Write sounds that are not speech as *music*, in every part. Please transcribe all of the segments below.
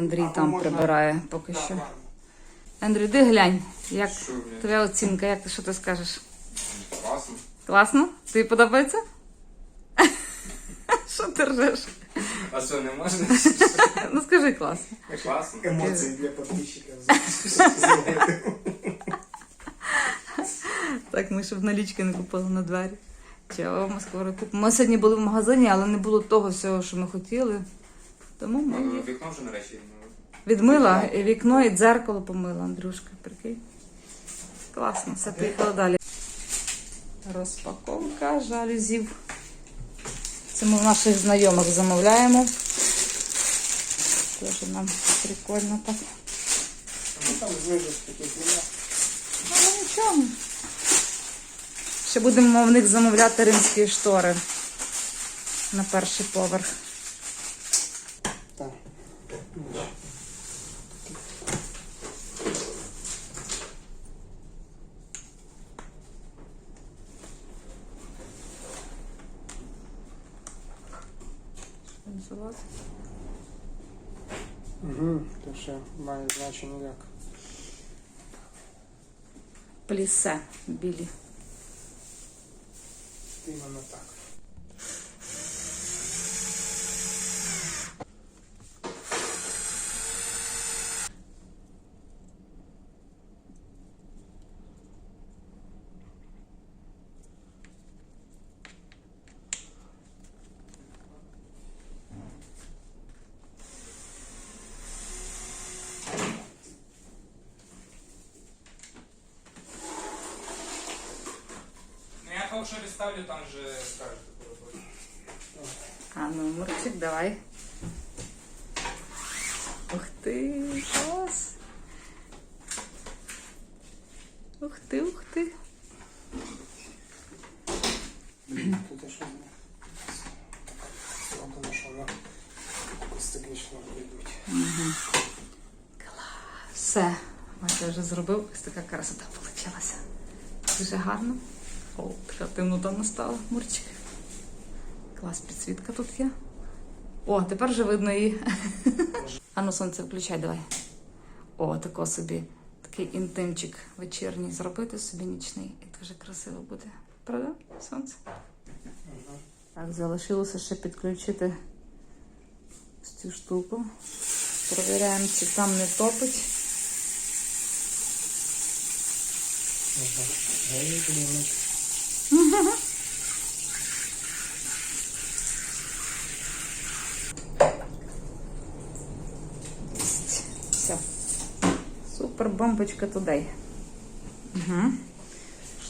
Андрій там можна- прибирає поки що. Андрій, ти глянь, як Що, твоя оцінка, як ти що ти скажеш? Класно. Класно? Тобі подобається? *laughs* Що ти ржеш? А що, не можна? *laughs* Ну скажи класно. Класно. Емоції для підписчиків. *laughs* Так, ми щоб налічки не купили на двері. Чого ми скоро купимо. Ми сьогодні були в магазині, але не було того всього, що ми хотіли. Тому ми Ну, Вікно вже нарешті. ну, відмила і вікно, і дзеркало помила, Андрюшка, прикинь. Класно, все, поїхали далі. Розпаковка жалюзів. Це ми в наших знайомих замовляємо. Теж нам прикольно так. Ну, Там знизу такі. Але нічого. Ще будемо в них замовляти римські штори на перший поверх. Угу, то ще має значення як. Плісе білі. Іменно так. Ну я фалшові ставлю, там же скажете по роботі. А ну, Мурчик, давай. Ух ти, клас. Ух ти, ух ти. Тут що зроблено, що воно стилічно йдуть. Все. Ось я вже зробив. Ось така красота вийшла. Дуже гарно. О, креативно там настала, Мурчик. Клас, підсвітка тут є. О, тепер вже видно її. *laughs* А ну, сонце, включай, давай. О, тако собі. Такий інтимчик вечірній зробити собі нічний. І дуже красиво буде. Правда, сонце? Так, залишилося ще підключити цю штуку. Провіряємо, чи там не топить. Супер бомбочка туди. Угу.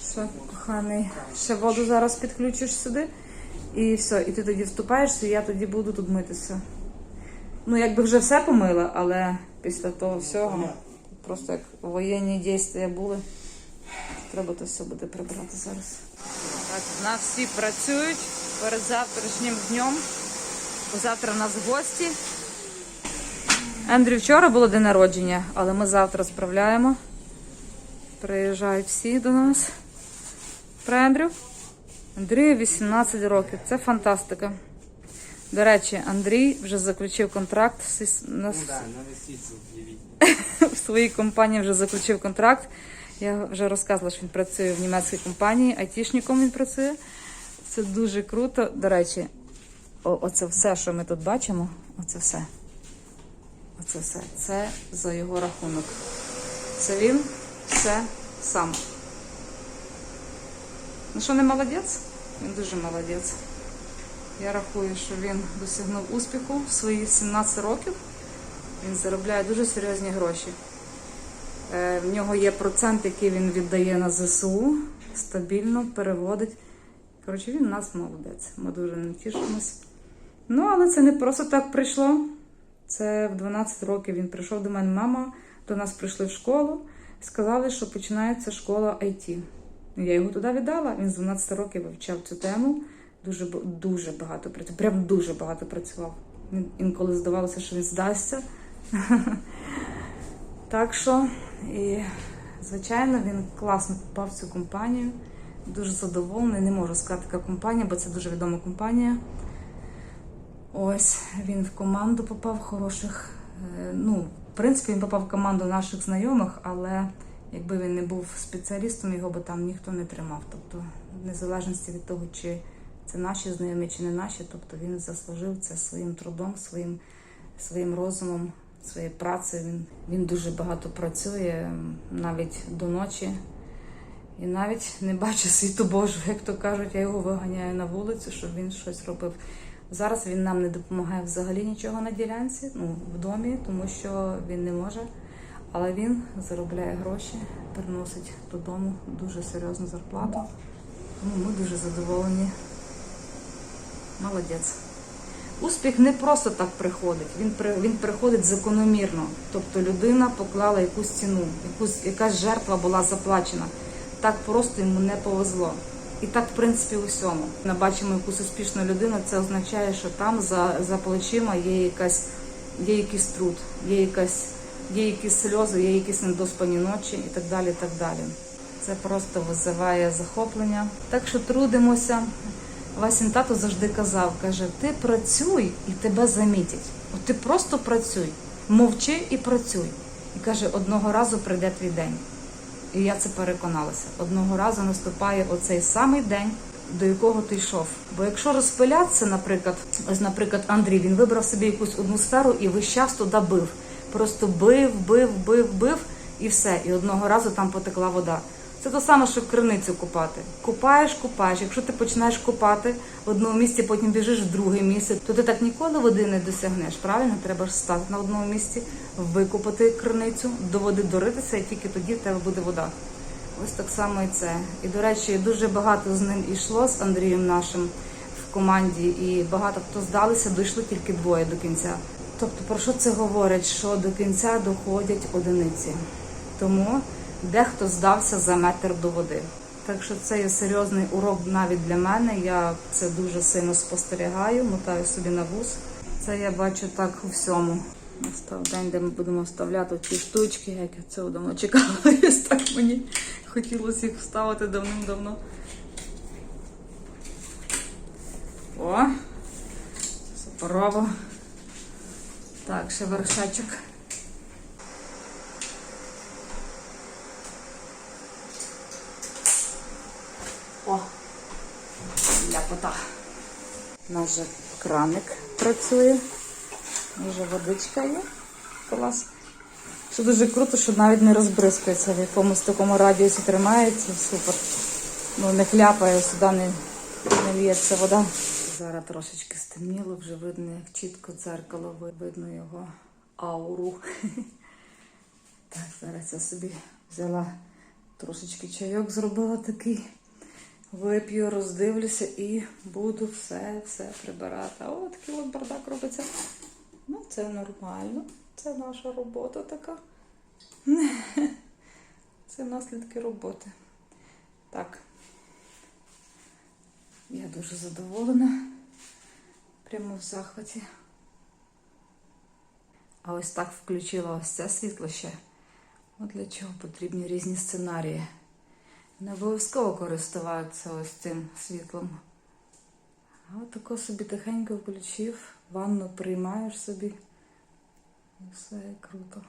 Все, коханий. Ще воду зараз підключиш сюди. І все, і ти тоді вступаєш, і я тоді буду тут митися. Ну, якби вже все помила, але після того всього, просто як воєнні дійства були, треба то все буде прибрати зараз. Так, в нас всі працюють перед завтрашнім днем. Завтра у нас гості. Андрю вчора було день народження, але ми завтра справляємо. Приїжджають всі до нас. Про Андрю? Андрію 18 років. Це фантастика. До речі, Андрій вже заключив контракт на Ну *laughs* в своїй компанії вже заключив контракт. Я вже розказувала, що він працює в німецькій компанії, айтішником він працює. Це дуже круто. До речі, о- оце все, що ми тут бачимо, оце все. Оце все. Це за його рахунок. Це він все сам. Ну що, не молодець? Він дуже молодець. Я рахую, що він досягнув успіху в свої 17 років. Він заробляє дуже серйозні гроші. Е, В нього є процент, який він віддає на ЗСУ, стабільно переводить. Коротше, він у нас молодець. Ми дуже ним тішимось. Ну, але це не просто так прийшло. Це в 12 років він прийшов до мене. Мама до нас прийшли в школу, сказали, що починається школа IT. Я його туди віддала. Він з 12 років вивчав цю тему. Дуже, дуже багато працював. Прям дуже багато працював. Інколи здавалося, що він здасться. *laughs* Так що, і, звичайно, він класно попав в цю компанію. Дуже задоволений. Не можу сказати, яка компанія, бо це дуже відома компанія. Ось він в команду попав хороших Е, Ну, в принципі, він попав в команду наших знайомих, але якби він не був спеціалістом, його би там ніхто не тримав. Тобто, в незалежності від того, чи це наші знайомі, чи не наші, тобто він заслужив це своїм трудом, своїм, своїм розумом, своєю працею. Він, він дуже багато працює, навіть до ночі. І навіть не бачу світу Божого, як то кажуть, я його виганяю на вулицю, щоб він щось робив. Зараз він нам не допомагає взагалі нічого на ділянці, ну, в домі, тому що він не може. Але він заробляє гроші, приносить додому дуже серйозну зарплату. Тому ми дуже задоволені. Молодець. Успіх не просто так приходить, він, він приходить закономірно. Тобто людина поклала якусь ціну, якусь, якась жертва була заплачена. Так просто йому не повезло. І так, в принципі, у всьому. Ми бачимо якусь успішну людину, це означає, що там за, за плечима є якась, є якийсь труд, є якась, є якісь сльози, є якісь недоспані ночі і так далі. так далі. Це просто визиває захоплення. Так що трудимося. Васін тато завжди казав, каже, ти працюй і тебе замітять. От ти просто працюй, мовчи і працюй. І каже, одного разу прийде твій день. І я це переконалася. Одного разу наступає оцей самий день, до якого ти йшов. Бо якщо розпилятися, наприклад, ось, наприклад, Андрій він вибрав собі якусь одну сферу і весь час туди бив. Просто бив, бив, бив, бив і все. І одного разу там потекла вода. Це те саме, що криницю купати. Купаєш, купаєш. Якщо ти починаєш купати в одному місці, потім біжиш в друге місце, то ти так ніколи води не досягнеш. Правильно, треба ж стати на одному місці, викупати криницю, до води доритися, і тільки тоді в тебе буде вода. Ось так само і це. І до речі, дуже багато з ним йшло з Андрієм нашим в команді, і багато хто здалися, дійшло тільки двоє до кінця. Тобто, про що це говорить? Що до кінця доходять одиниці. Тому дехто здався за метр до води. Так що це є серйозний урок навіть для мене. Я це дуже сильно спостерігаю, мотаю собі на вуз. Це я бачу так у всьому. Настав день, де ми будемо вставляти ці штучки, як я цього давно чекала. *laughs* Так мені хотілося їх вставити давним-давно. О! Суперово. Так, ще вершечок. О! Ляпота. Же краник працює. Вже водичка є. Клас. Що дуже круто, що навіть не розбризкається, в якомусь такому радіусі тримається. Супер. Ну, не хляпає, сюди не, не лється вода. Зараз трошечки стемніло, вже видно, як чітко дзеркало, видно його ауру. *laughs* Так, зараз я собі взяла трошечки чайок, зробила такий. Вип'ю, роздивлюся і буду все, все прибирати. А такий от бардак робиться. Ну, це нормально. Це наша робота така. *laughs* Це наслідки роботи. Так. Я дуже задоволена. Прямо в захваті. А ось так включила ось це світло ще. От для чого потрібні різні сценарії. Не обов'язково користуватися ось цим світлом. А от тако собі тихенько включив, ванну приймаєш собі. І все круто.